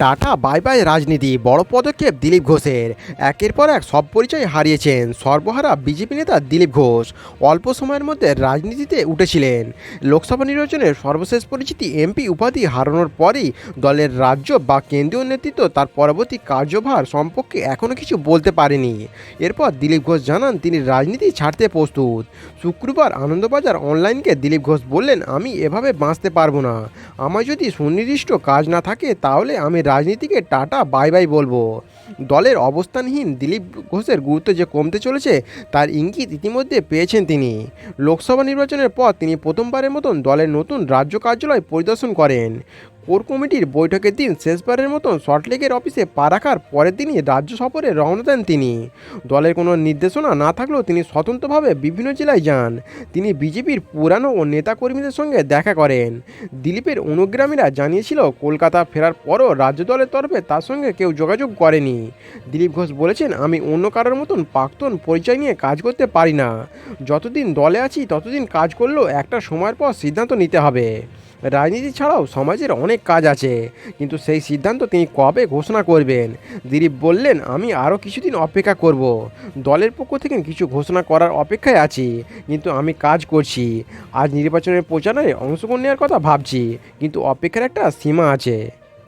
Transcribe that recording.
Tata, bye bye রাজনীতি, বড় পদক্ষেপ দিলীপ ঘোষের। একের পর এক সব পরিচয় হারিয়েছেন সর্বহারা বিজেপি নেতা দিলীপ ঘোষ। অল্প সময়ের মধ্যে রাজনীতিতে উঠেছিলেন। লোকসভা নির্বাচনের সর্বশেষ পরিচিতি এমপি উপাধি হারানোর পরই দলের রাজ্য বা কেন্দ্রীয় নেতৃত্ব তার পরবর্তী কার্যভার সম্পর্কে এখনও কিছু বলতে পারেনি। এরপর দিলীপ ঘোষ জানান, তিনি রাজনীতি ছাড়তে প্রস্তুত। শুক্রবার আনন্দবাজার অনলাইনকে দিলীপ ঘোষ বললেন, আমি এভাবে বাঁচতে পারব না। আমার যদি সুনির্দিষ্ট কাজ না থাকে, তাহলে আমি রাজনীতিকে টাটা, বাই বাই বলব। দলের অবস্থানহীন দিলীপ ঘোষের গুরুত্ব যে কমতে চলেছে, তার ইঙ্গিত ইতিমধ্যে পেয়েছেন তিনি। লোকসভা নির্বাচনের পর তিনি প্রথমবারের মতন দলের নতুন রাজ্য কার্যালয় পরিদর্শন করেন। কোর কমিটির বৈঠকের দিন শেষবারের মতন সল্টলেকের অফিসে পা রাখার পরের দিনই রাজ্য সফরে রওনা দেন তিনি। দলের কোনো নির্দেশনা না থাকলেও তিনি স্বতন্ত্রভাবে বিভিন্ন জেলায় যান। তিনি বিজেপির পুরানো ও নেতাকর্মীদের সঙ্গে দেখা করেন। দিলীপের অনুগ্রামীরা জানিয়েছিল, কলকাতা ফেরার পরও রাজ্য দলের তরফে তার সঙ্গে কেউ যোগাযোগ করেনি। দিলীপ ঘোষ বলেছেন, আমি অন্য কারোর মতন প্রাক্তন পরিচয় নিয়ে কাজ করতে পারি না। যতদিন দলে আছি, ততদিন কাজ করলেও একটা সময়ের পর সিদ্ধান্ত নিতে হবে। রাজনীতি ছাড়াও সমাজের অনেক কাজ আছে। কিন্তু সেই সিদ্ধান্ত তিনি কবে ঘোষণা করবেন? দিলীপ বললেন, আমি আরও কিছুদিন অপেক্ষা করব। দলের পক্ষ থেকে কিছু ঘোষণা করার অপেক্ষায় আছি, কিন্তু আমি কাজ করছি। আজ নির্বাচনের প্রচারে অংশগ্রহণ নেওয়ার কথা ভাবছি, কিন্তু অপেক্ষার একটা সীমা আছে।